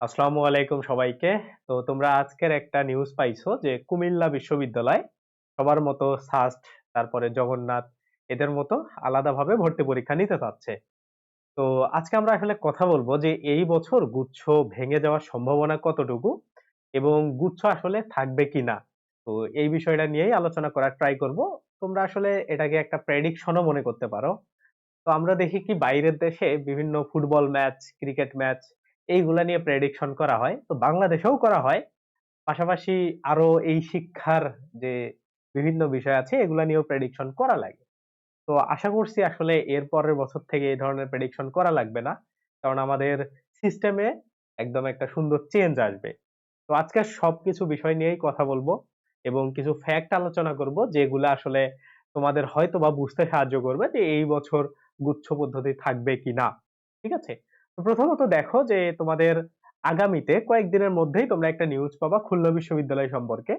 আসসালামু আলাইকুম সবাইকে। তো তোমরা আজকের একটা নিউজ পাইছো যে কুমিল্লা বিশ্ববিদ্যালয় সবার মতো সাস্ট তারপরে জগন্নাথ এদের মতো আলাদাভাবে ভর্তি পরীক্ষা নিতে চাচ্ছে। তো আজকে আমরা আসলে কথা বলব যে এই বছর গুচ্ছ ভেঙে যাওয়ার সম্ভাবনা কতটুকু এবং গুচ্ছ আসলে থাকবে কিনা। তো এই বিষয়টা নিয়েই আলোচনা করার ট্রাই করব। তোমরা আসলে এটাকে একটা প্রেডিকশনও মনে করতে পারো। তো আমরা দেখি কি বাইরের দেশে বিভিন্ন ফুটবল ম্যাচ ক্রিকেট ম্যাচ এইগুলা নিয়ে প্রেডিকশন করা হয়। তো বাংলাদেশেও করা হয়। পাশাপাশি আরও এই শিক্ষার যে বিভিন্ন বিষয় আছে, এগুলা নিয়েও প্রেডিকশন করা লাগে। তো আশা করছি আসলে এর পরের বছর থেকে এই ধরনের প্রেডিকশন করা লাগবে না। কারণ আমাদের সিস্টেমে একদম একটা সুন্দর চেঞ্জ আসবে। তো আজকে সবকিছু বিষয় নিয়েই কথা বলব এবং কিছু ফ্যাক্ট আলোচনা করব, যেগুলো আসলে তোমাদের হয়তো বা বুঝতে সাহায্য করবে যে এই বছর গুচ্ছ পদ্ধতি থাকবে কি না ঠিক আছে? প্রথমত দেখো যে তোমাদের আগামীতে কয়েকদিনের মধ্যেই তোমরা একটা নিউজ পাবা খুলনা বিশ্ববিদ্যালয় সম্পর্কে।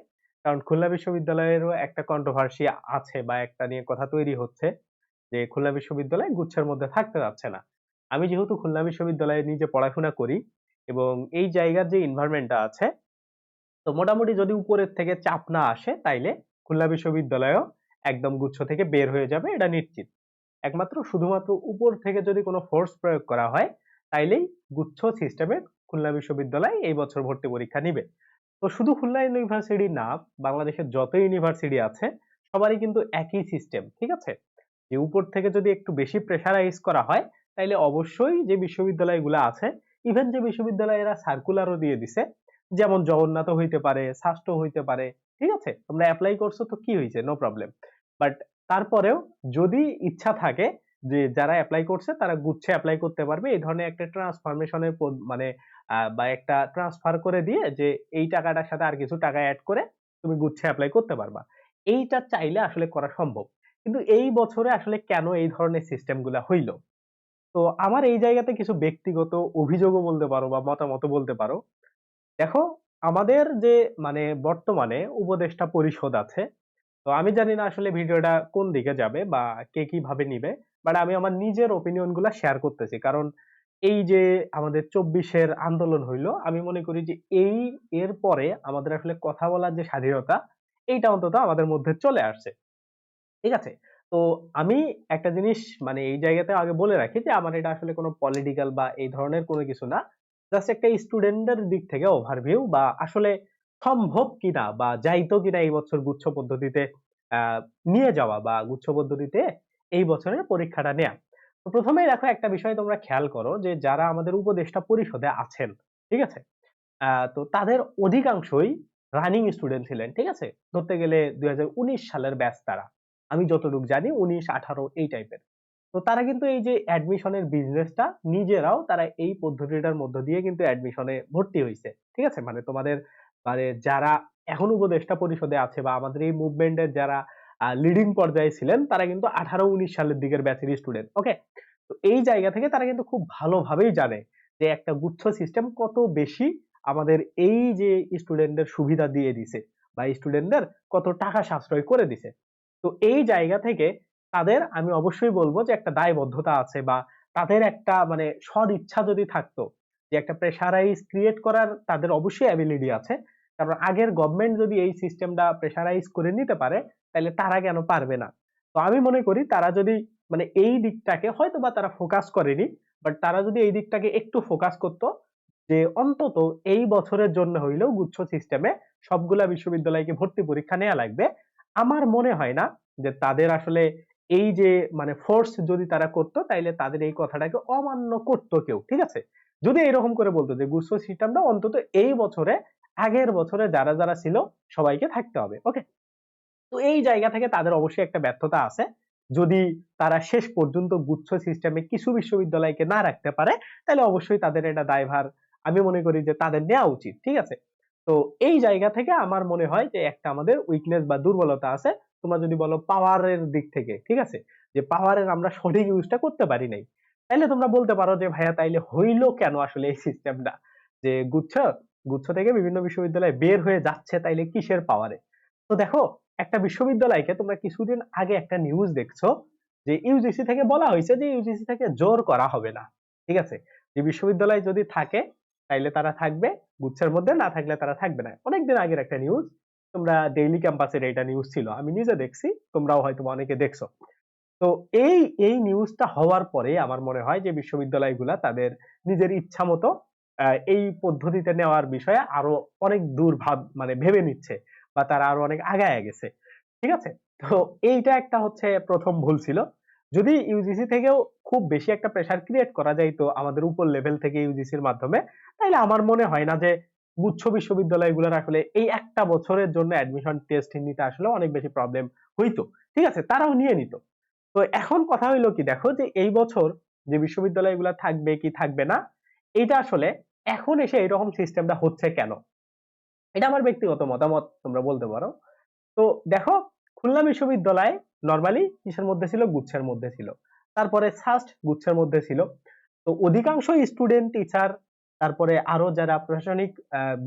কারণ খুলনা বিশ্ববিদ্যালয়েরও একটা কন্ট্রোভার্সি আছে বা একটা নিয়ে কথা তৈরি হচ্ছে যে খুলনা বিশ্ববিদ্যালয় গুচ্ছের মধ্যে থাকতে যাচ্ছে না। আমি যেহেতু খুলনা বিশ্ববিদ্যালয়ে নিজে পড়াশোনা করি এবং এই জায়গার যে এনভায়রনমেন্টটা আছে, তো মোটামুটি যদি উপরের থেকে চাপ না আসে তাইলে খুলনা বিশ্ববিদ্যালয়ও একদম গুচ্ছ থেকে বের হয়ে যাবে, এটা নিশ্চিত। একমাত্র শুধুমাত্র উপর থেকে যদি কোনো ফোর্স প্রয়োগ করা হয় তাইলেই গুচ্ছ সিস্টেমে খুলনা বিশ্ববিদ্যালয় এই বছর ভর্তি পরীক্ষা নিবে। তো শুধু খুলনা ইউনিভার্সিটি না, বাংলাদেশের যত ইউনিভার্সিটি আছে, সবারই কিন্তু একই সিস্টেম ঠিক আছে? যে উপর থেকে যদি একটু বেশি প্রেশারাইজ করা হয়, তাইলে অবশ্যই যে বিশ্ববিদ্যালয়গুলো আছে ইভেন যে বিশ্ববিদ্যালয়েরা সার্কুলারও দিয়ে দিছে, যেমন জগন্নাথ হইতে পারে স্বাস্থ্য হইতে পারে, ঠিক আছে? তোমরা অ্যাপ্লাই করছ তো কি হয়েছে নো প্রবলেম বাট তারপরেও যদি ইচ্ছা থাকে যে যারা অ্যাপ্লাই করছে তারা গুচ্ছে অ্যাপ্লাই করতে পারবে। এই ধরনের একটা ট্রান্সফরমেশনের মানে বা একটা ট্রান্সফার করে দিয়ে যে এই টাকাটার সাথে আর কিছু টাকা অ্যাড করে তুমি গুচ্ছে অ্যাপ্লাই করতে পারবা। এইটা চাইলে আসলে করা সম্ভব। কিন্তু এই বছরে আসলে কেন এই ধরনের সিস্টেমগুলো হইল? তো আমার এই জায়গাতে কিছু ব্যক্তিগত অভিযোগও বলতে পারো বা মতামত বলতে পারো। দেখো, আমাদের যে মানে বর্তমানে উপদেষ্টা পরিষদ আছে। তো আমি জানি না আসলে ভিডিওটা কোন দিকে যাবে বা কে কীভাবে নিবে। বাট আমি আমার নিজের ওপিনিয়নগুলা শেয়ার করতেছি। কারণ এই যে আমাদের চব্বিশের আন্দোলন হইল, আমি মনে করি যে এই এর পরে আমাদের আসলে কথা বলার যে স্বাধীনতা, এইটা অন্তত আমাদের মধ্যে চলে আসছে। ঠিক আছে? তো আমি একটা জিনিস মানে এই জায়গাতে আগে বলে রাখি যে আমার এটা আসলে কোনো পলিটিক্যাল বা এই ধরনের কোনো কিছু না। জাস্ট একটা স্টুডেন্টের দিক থেকে ওভারভিউ বা আসলে সম্ভব কিনা বা যাইতো কিনা এই বছর গুচ্ছ পদ্ধতিতে নিয়ে যাওয়া বা গুচ্ছ পদ্ধতিতে এই বছরের পরীক্ষাটা নেয়া। তো প্রথমেই দেখো একটা বিষয় তোমরা খেয়াল করো যে যারা আমাদের উপদেষ্টা পরিষদে আছেন, ঠিক আছে? তো তাদের অধিকাংশই রানিং স্টুডেন্ট ছিলেন, ঠিক আছে? ধরতে গেলে দুই সালের ব্যাচ তারা। আমি যতটুকু জানি উনিশ, আঠারো এই টাইপের তো তারা কিন্তু এই যে অ্যাডমিশনের বিজনেসটা নিজেরাও তারা এই পদ্ধতিটার মধ্য দিয়ে কিন্তু অ্যাডমিশনে ভর্তি হয়েছে ঠিক আছে? মানে তোমাদের মানে যারা এখন উপদেষ্টা পরিষদে আছে বা আমাদের এই মুভমেন্টের যারা লিডিং পর্যায়ে ছিলেন, তারা কিন্তু আঠারো উনিশ সালের দিকের ব্যাচের স্টুডেন্ট ওকে তো এই জায়গা থেকে তারা কিন্তু খুব ভালোভাবেই জানে যে একটা গুচ্ছ সিস্টেম কত বেশি আমাদের এই যে স্টুডেন্টদের সুবিধা দিয়ে দিছে বা স্টুডেন্টদের কত টাকা সাশ্রয় করে দিছে। তো এই জায়গা থেকে তাদের আমি অবশ্যই বলব যে একটা দায়বদ্ধতা আছে বা তাদের একটা মানে সদ ইচ্ছা যদি থাকতো যে একটা প্রেশারাইজ ক্রিয়েট করার তাদের অবশ্যই অ্যাবিলিটি আছে। কারণ আগের গভর্নমেন্ট যদি এই সিস্টেমটা প্রেশারাইজ করে নিতে পারে তাহলে তারা কেন পারবে না? তো আমি মনে করি তারা যদি মানে এই দিকটাকে হয়তো বা তারা ফোকাস করেনি বাট তারা যদি এই দিকটাকে একটু ফোকাস করত যে অন্তত এই বছরের জন্য হইলেও গুচ্ছ সিস্টেমে সবগুলা বিশ্ববিদ্যালয়কে ভর্তি পরীক্ষা নেওয়া লাগবে। আমার মনে হয় না যে তাদের আসলে এই যে মানে ফোর্স যদি তারা করতো, তাইলে তাদের এই কথাটাকে অমান্য করতো কেউ, ঠিক আছে? যদি এরকম করে বলতো যে গুচ্ছ সিস্টেমটা অন্তত এই বছরে, আগের বছরে যারা যারা ছিল সবাইকে থাকতে হবে ওকে তো এই জায়গা থেকে তাদের অবশ্যই একটা ব্যর্থতা আছে। যদি তারা শেষ পর্যন্ত গুচ্ছ সিস্টেমে কিছু বিশ্ববিদ্যালয়কে না রাখতে পারে, তাহলে অবশ্যই তাদের এটা দায়ভার আমি মনে করি যে তাদের নেওয়া উচিত, ঠিক আছে? তো এই জায়গা থেকে আমার মনে হয় যে একটা আমাদের উইকনেস বা দুর্বলতা আছে। তোমরা যদি বলো পাওয়ারের দিক থেকে, ঠিক আছে? যে পাওয়ারের আমরা সঠিক ইউজটা করতে পারি নাই। তাইলে তোমরা বলতে পারো যে, ভাইয়া, তাইলে হইল কেন আসলে এই সিস্টেমটা যে গুচ্ছ গুচ্ছ থেকে বিভিন্ন বিশ্ববিদ্যালয় বের হয়ে যাচ্ছে তাইলে কিসের পাওয়ারে তো দেখো একটা বিশ্ববিদ্যালয়কে তোমরা কিছুদিন আগে একটা নিউজ দেখছ, যে ইউজিসি থেকে বলা হয়েছে যে ইউজিসি থেকে জোর করা হবে না। ঠিক আছে? যে বিশ্ববিদ্যালয় যদি থাকে, তাইলে তারা থাকবে। গুচ্ছের মধ্যে না থাকলে তারা থাকবে না। অনেকদিন আগের একটা নিউজ তোমরা ডেইলি ক্যাম্পাসের এটা নিউজ ছিল। আমি নিজে দেখছি, তোমরাও হয়তো অনেকে দেখছ। তো এই এই নিউজটা হওয়ার পরে আমার মনে হয় যে বিশ্ববিদ্যালয়গুলা তাদের নিজের ইচ্ছা মতো এই পদ্ধতিতে নেওয়ার বিষয়ে আরও অনেক দূর ভাব মানে ভেবে নিচ্ছে। বা তারা আরও অনেক আগায় গেছে। ঠিক আছে? তো এইটা একটা হচ্ছে প্রথম ভুল ছিল। যদি ইউজিসি থেকেও খুব বেশি একটা প্রেসার ক্রিয়েট করা যাইতো আমাদের উপর লেভেল থেকে ইউজিসির মাধ্যমে তাহলে আমার মনে হয় না যে গুচ্ছ বিশ্ববিদ্যালয়গুলোর আসলে এই একটা বছরের জন্য অ্যাডমিশন টেস্ট নিতে আসলে অনেক বেশি প্রবলেম হইতো। ঠিক আছে? তারাও নিয়ে নিত। তো এখন কথা হইল কি, দেখো যে এই বছর যে বিশ্ববিদ্যালয়গুলো থাকবে কি থাকবে না এটা আসলে এখন এসে এরকম সিস্টেমটা হচ্ছে কেন? এটা আমার ব্যক্তিগত মতামত, তোমরা বলতে পারো। তো দেখো, খুলনা বিশ্ববিদ্যালয় নর্মালি কিসের মধ্যে ছিল? গুচ্ছের মধ্যে ছিল। তারপরে সাস্ট গুচ্ছের মধ্যে ছিল। তো অধিকাংশ স্টুডেন্ট টিচার তারপরে আরও যারা প্রশাসনিক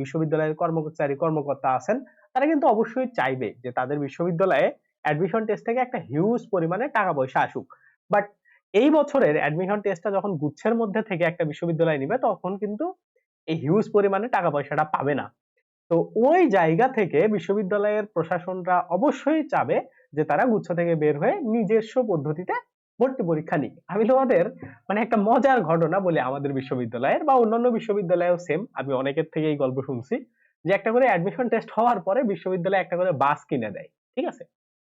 বিশ্ববিদ্যালয়ের কর্মচারী, কর্মকর্তা আছেন, তারা কিন্তু অবশ্যই চাইবে যে তাদের বিশ্ববিদ্যালয়ে অ্যাডমিশন টেস্ট থেকে একটা হিউজ পরিমাণে টাকা পয়সা আসুক। বাট এই বছরের অ্যাডমিশন টেস্টটা যখন গুচ্ছের মধ্যে থেকে একটা বিশ্ববিদ্যালয় নিবে, তখন কিন্তু এই হিউজ পরিমাণে টাকা পয়সাটা পাবে না। তো ওই জায়গা থেকে বিশ্ববিদ্যালয়ের প্রশাসনরা অবশ্যই চাবে যে তারা গুচ্ছ থেকে বের হয়ে নিজস্ব পদ্ধতিতে ভর্তি পরীক্ষা নিক। আমি তোমাদের মানে একটা মজার ঘটনা বলি আমাদের বিশ্ববিদ্যালয়ের বা অন্যান্য বিশ্ববিদ্যালয়েও সেম আমি অনেকের থেকে এই গল্প শুনছি যে একটা করে অ্যাডমিশন টেস্ট হওয়ার পরে বিশ্ববিদ্যালয়ে একটা করে বাস কিনে দেয়, ঠিক আছে?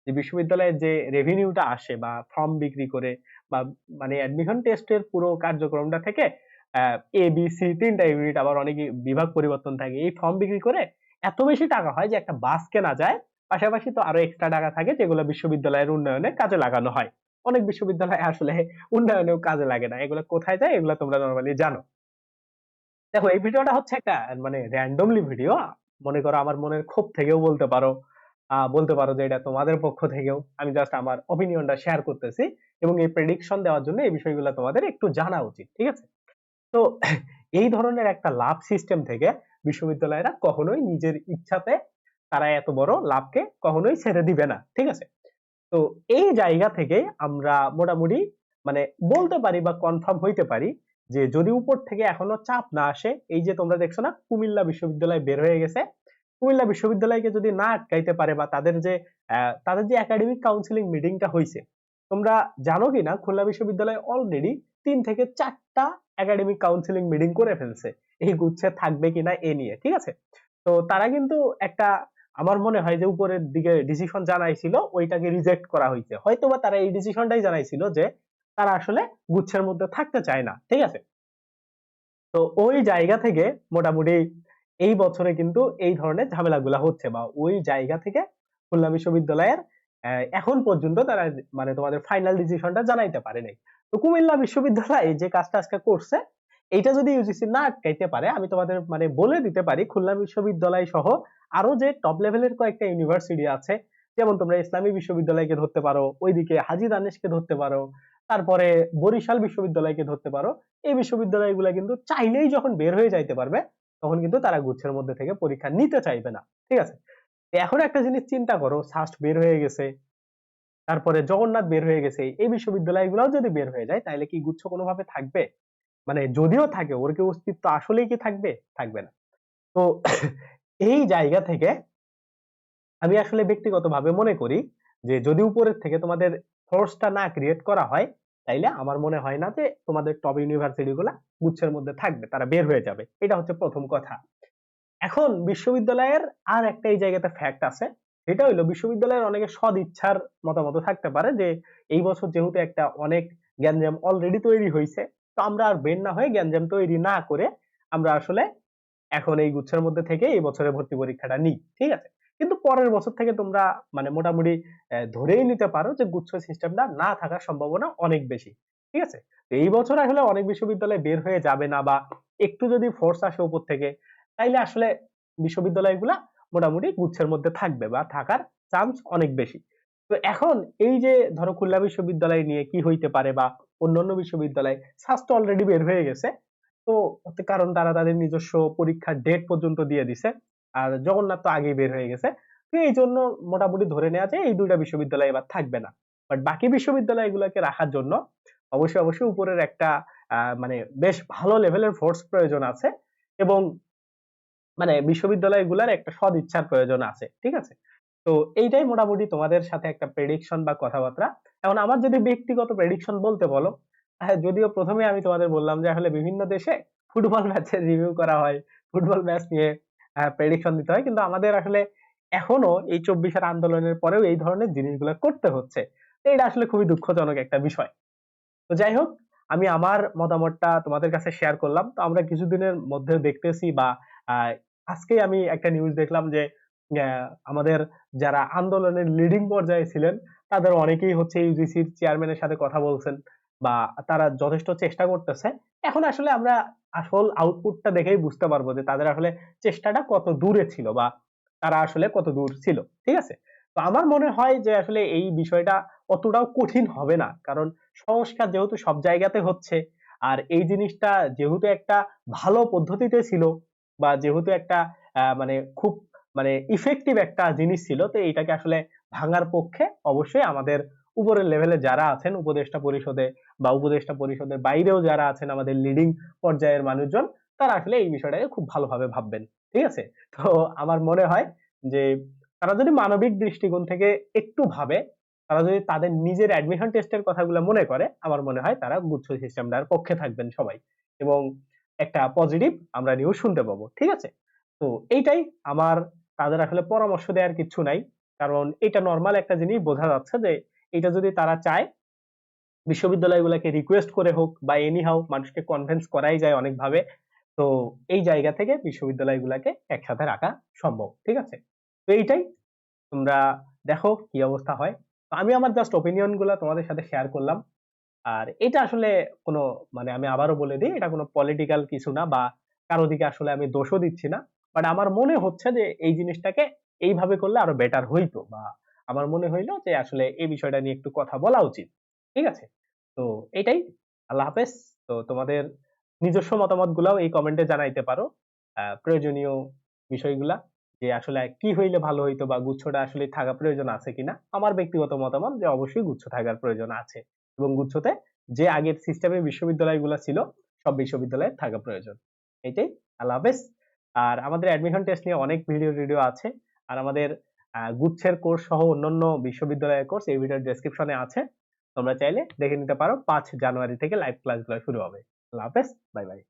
যে বিশ্ববিদ্যালয়ের যে রেভিনিউটা আসে বা ফর্ম বিক্রি করে বা মানে অ্যাডমিশন টেস্টের পুরো কার্যক্রমটা থেকে এ বি সি তিনটা ইউনিট আবার অনেক বিভাগ পরিবর্তন থাকে। এই ফর্ম বিক্রি করে এত বেশি টাকা হয় যে একটা বাস কেনা যায়। পাশাপাশি তো আরও এক্সট্রা টাকা থাকে যেগুলো বিশ্ববিদ্যালয়ের উন্নয়নে কাজে লাগানো হয়। অনেক বিশ্ববিদ্যালয় আসলে উন্নয়নেও কাজে লাগে না। এগুলো কোথায় যায় এগুলো তোমরা নর্মালি জানো। দেখো, এই ভিডিওটা হচ্ছে একটা মানে র্যান্ডমলি ভিডিও মনে করো আমার মনের ক্ষোভ থেকেও বলতে পারো বলতে পারো যে এটা তোমাদের পক্ষ থেকেও। আমি জাস্ট আমার অপিনিয়নটা শেয়ার করতেছি এবং এই প্রেডিকশন দেওয়ার জন্য এই বিষয়গুলো তোমাদের একটু জানা উচিত, ঠিক আছে? তো এই ধরনের একটা লাভ সিস্টেম থেকে বিশ্ববিদ্যালয়েরা কখনোই নিজের ইচ্ছাতে তারা এত বড় লাভকে কখনোই ছেড়ে দিবে না, ঠিক আছে? তো এই জায়গা থেকে আমরা মোটামুটি মানে বলতে পারি বা কনফার্ম হইতে পারি যে যদি উপর থেকে এখনও চাপ না আসে, এই যে তোমরা দেখছ না কুমিল্লা বিশ্ববিদ্যালয় বের হয়ে গেছে, কুমিল্লা বিশ্ববিদ্যালয়কে যদি না আটকাইতে পারে বা তাদের যে তাদের যে একাডেমিক কাউন্সিলিং মিটিংটা হয়েছে তোমরা জানো কি না খুলনা বিশ্ববিদ্যালয় অলরেডি তিন থেকে চারটা একাডেমিক কাউন্সিলিং মিটিং করে ফেলছে। এই গুচ্ছে থাকবে কিনা এ নিয়ে, ঠিক আছে? তো তারা কিন্তু একটা, আমার মনে হয় যে উপরের দিকে ডিসিশন জানাইছিল, ওইটাকে রিজেক্ট করা হয়েছে হয়তোবা তারা এই ডিসিশনটাই জানাইছিল যে তারা আসলে গুচ্ছের মধ্যে থাকতে চায় না, ঠিক আছে? তো ওই জায়গা থেকে মোটামুটি এই বছরে কিন্তু এই ধরনের ঝামেলাগুলা হচ্ছে বা ওই জায়গা থেকে খুলনা বিশ্ববিদ্যালয়ের এখন পর্যন্ত তারা মানে তোমাদের ফাইনাল ডিসিশনটা জানাইতে পারে নাই। তো কুমিল্লা বিশ্ববিদ্যালয় যে কাজটা আজকে করছে, এইটা যদি ইউজিসি না আটকাইতে পারে, আমি তোমাদের মানে বলে দিতে পারি, খুলনা বিশ্ববিদ্যালয় সহ আরও যে টপ লেভেলের কয়েকটা ইউনিভার্সিটি আছে, যেমন তোমরা ইসলামী বিশ্ববিদ্যালয়কে ধরতে পারো, ওইদিকে হাজি দানেশকে ধরতে পারো, তারপরে বরিশাল বিশ্ববিদ্যালয়কে ধরতে পারো, এই বিশ্ববিদ্যালয়গুলো কিন্তু চাইলেই যখন বের হয়ে যাইতে পারবে, তখন কিন্তু তারা গুচ্ছের মধ্যে থেকে পরীক্ষা নিতে চাইবে না, ঠিক আছে? এখন একটা জিনিস চিন্তা করো সাস্ট বের হয়ে গেছে তারপরে জগন্নাথ বের হয়ে গেছে, এই বিশ্ববিদ্যালয়গুলোও যদি বের হয়ে যায়, তাহলে কি গুচ্ছ কোনোভাবে থাকবে? মানে যদিও থাকে, ওর কি অস্তিত্ব আসলেই কি থাকবে? থাকবে না। তো এই জায়গা থেকে আমি আসলে ব্যক্তিগতভাবে মনে করি যে যদি উপরের থেকে তোমাদের ফোর্সটা না ক্রিয়েট করা হয়, তাইলে আমার মনে হয় না যে তোমাদের টপ ইউনিভার্সিটি গুলা গুচ্ছের মধ্যে থাকবে, তারা বের হয়ে যাবে। এটা হচ্ছে প্রথম কথা। এখন বিশ্ববিদ্যালয়ের আর একটা এই জায়গাতে ফ্যাক্ট আছে সেটা হইল বিশ্ববিদ্যালয়ের অনেকে সদ ইচ্ছার মতামত থাকতে পারে যে এই বছর যেহেতু একটা অনেক গ্যাঞ্জাম অলরেডি তৈরি হয়েছে তো আমরা আর বের না হয়ে গ্যাঞ্জাম তৈরি না করে আমরা আসলে এখন এই গুচ্ছের মধ্যে থেকে এই বছরে ভর্তি পরীক্ষাটা নিই, ঠিক আছে? কিন্তু পরের বছর থেকে তোমরা মানে মোটামুটি ধরেই নিতে পারো যে গুচ্ছ সিস্টেমটা না থাকার সম্ভাবনা অনেক বেশি, ঠিক আছে? এই বছর আসলে অনেক বিশ্ববিদ্যালয় বের হয়ে যাবে না বা একটু যদি ফোর্স আসে উপর থেকে, তাইলে আসলে বিশ্ববিদ্যালয়গুলা মোটামুটি গুচ্ছের মধ্যে থাকবে বা থাকার চান্স অনেক বেশি। তো এখন এই যে ধরো খুলনা বিশ্ববিদ্যালয় নিয়ে কি হইতে পারে বা অন্যান্য বিশ্ববিদ্যালয়, স্বাস্থ্য অলরেডি বের হয়ে গেছে। তো কারণ তারা তাদের নিজস্ব পরীক্ষার ডেট পর্যন্ত দিয়ে দিছে। আর জগন্নাথ তো আগেই বের হয়ে গেছে। তো এই জন্য মোটামুটি ধরে নেওয়া যায় এই দুইটা বিশ্ববিদ্যালয় এবার থাকবে না। বাট বাকি বিশ্ববিদ্যালয়গুলোকে রাখার জন্য অবশ্যই অবশ্যই উপরের একটা মানে বেশ ভালো লেভেলের ফোর্স প্রয়োজন আছে। এবং মানে বিশ্ববিদ্যালয়গুলোর একটা সদ ইচ্ছার প্রয়োজন আছে, ঠিক আছে? তো এইটাই মোটামুটি তোমাদের সাথে একটা প্রেডিকশন বা কথাবার্তা। এখন আমার যদি ব্যক্তিগত প্রেডিকশন বলতে বলো হ্যাঁ যদিও প্রথমে আমি তোমাদের বললাম যে আসলে বিভিন্ন দেশে ফুটবল ম্যাচের রিভিউ করা হয়, ফুটবল ম্যাচ নিয়ে প্রেডিকশন দিতে হয়। কিন্তু আমাদের আসলে এখনও এই চব্বিশের আন্দোলনের পরেও এই ধরনের জিনিসগুলো করতে হচ্ছে। এটা আসলে খুবই দুঃখজনক একটা বিষয়। তো যাই হোক আমি আমার মতামতটা তোমাদের কাছে শেয়ার করলাম। তো আমরা কিছুদিনের মধ্যে দেখতেছি বা আজকেই আমি একটা নিউজ দেখলাম যে আমাদের যারা আন্দোলনের লিডিং পর্যায়ে ছিলেন, তাদের অনেকেই হচ্ছে ইউজিসির চেয়ারম্যানের সাথে কথা বলছেন বা তারা যথেষ্ট চেষ্টা করতেছে। এখন আসলে আমরা আসল আউটপুটটা দেখেই বুঝতে পারব যে তাদের আসলে চেষ্টাটা কত দূরে ছিল বা তারা আসলে কত দূর ছিল। ঠিক আছে? তো আমার মনে হয় যে আসলে এই বিষয়টা অতটাও কঠিন হবে না। কারণ সংস্কার যেহেতু সব জায়গাতে হচ্ছে, আর এই জিনিসটা যেহেতু একটা ভালো পদ্ধতিতে ছিল বা যেহেতু একটা মানে খুব মানে ইফেক্টিভ একটা জিনিস ছিল, তো এইটাকে আসলে ভাঙার পক্ষে অবশ্যই আমাদের উপরের লেভেলে যারা আছেন, উপদেষ্টা পরিষদে বা উপদেষ্টা পরিষদের বাইরেও যারা আছেন, আমাদের লিডিং পর্যায়ের মানুষজন, তারা আসলে এই বিষয়টাকে খুব ভালোভাবে ভাববেন। ঠিক আছে? তো আমার মনে হয় যে তারা যদি মানবিক দৃষ্টিকোণ থেকে একটু ভাবে, তারা যদি তাদের নিজের অ্যাডমিশন টেস্টের কথাগুলো মনে করে, আমার মনে হয় তারা গুচ্ছ সিস্টেমটার পক্ষে থাকবেন সবাই। এবং একটা পজিটিভ আমরা নিউজ শুনতে পাবো, ঠিক আছে? তো এইটাই আমার তাদের আসলে পরামর্শ দেওয়ার কিছু নাই। কারণ এটা নর্মাল একটা জিনিস, বোঝা যাচ্ছে যে এটা যদি তারা চায়, বিশ্ববিদ্যালয়গুলোকে রিকোয়েস্ট করে হোক বা এনি হাউ মানুষকে কনভিন্স করাই যায় অনেকভাবে, তো এই জায়গা থেকে বিশ্ববিদ্যালয়গুলোকে একসাথে রাখা সম্ভব, ঠিক আছে? তো এইটাই। তোমরা দেখো কি অবস্থা হয়। তো আমি আমার জাস্ট ওপিনিয়নগুলা তোমাদের সাথে শেয়ার করলাম। আর এটা আসলে কোনো মানে আমি আবারও বলে দিই, এটা কোনো পলিটিক্যাল কিছু না বা কারও দিকে আসলে আমি দোষও দিচ্ছি না। বাট আমার মনে হচ্ছে যে এই জিনিসটাকে এইভাবে করলে আরও বেটার হইতো বা আমার মনে হইল যে আসলে এই বিষয়টা নিয়ে একটু কথা বলা উচিত। ঠিক আছে? তো এটাই আল্লাহ হাফেজ। তো তোমাদের নিজস্ব মতামত গুলাও এই কমেন্টে জানাইতে পারো। প্রয়োজনীয় বিষয়গুলা। যে আসলে কি হইলে ভালো হইতো বা গুচ্ছটা আসলে থাকা প্রয়োজন আছে কিনা, আমার ব্যক্তিগত মতামত যে অবশ্যই গুচ্ছ থাকার প্রয়োজন আছে এবং গুচ্ছতে যে আগের সিস্টেমে বিশ্ববিদ্যালয়গুলো ছিল, সব বিশ্ববিদ্যালয়ে থাকা প্রয়োজন। এটাই। আল্লাহ হাফেজ। আর আমাদের অ্যাডমিশন টেস্ট নিয়ে অনেক ভিডিও ভিডিও আছে। আর আমাদের গুচ্ছের কোর্স সহ অন্যান্য বিশ্ববিদ্যালয়ের কোর্স এই ভিডিওর ডেসক্রিপশনে আছে। তোমরা চাইলে দেখে নিতে পারো, পাঁচ জানুয়ারি থেকে লাইভ ক্লাসগুলো শুরু হবে। আল্লাহ হাফেজ। Bye bye.